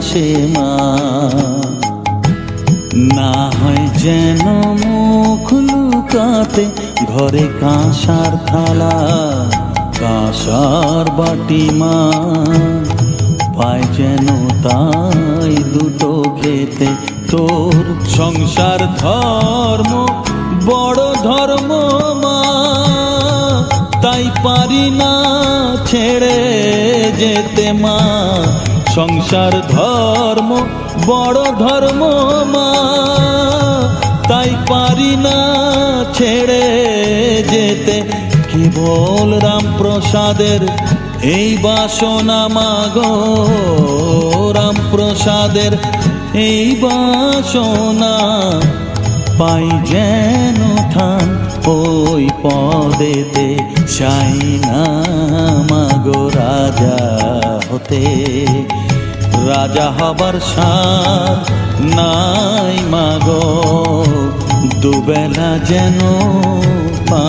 আসে মা। না হয় যেন মুখ লুকাতে ঘরে কাঁসার থালা, কাঁসার বাটি মা। পায় যেন তাই দুটো খেতে তোর সংসার ধর্ম, বড় ধর্ম মা। তাই পারি না ছেড়ে যেতে মা। সংসার ধর্ম, বড় ধর্ম মা। তাই পারি না ছেড়ে যেতে, কেবল রামপ্রসাদের এই বাসনা মাগো। রামপ্রসাদের এই বাসনা পাই যেন থান ওই পদেতে, চাই না মাগো রাজা। হতে। রাজা হবার সার নাই মাগো। দুবেলা যেন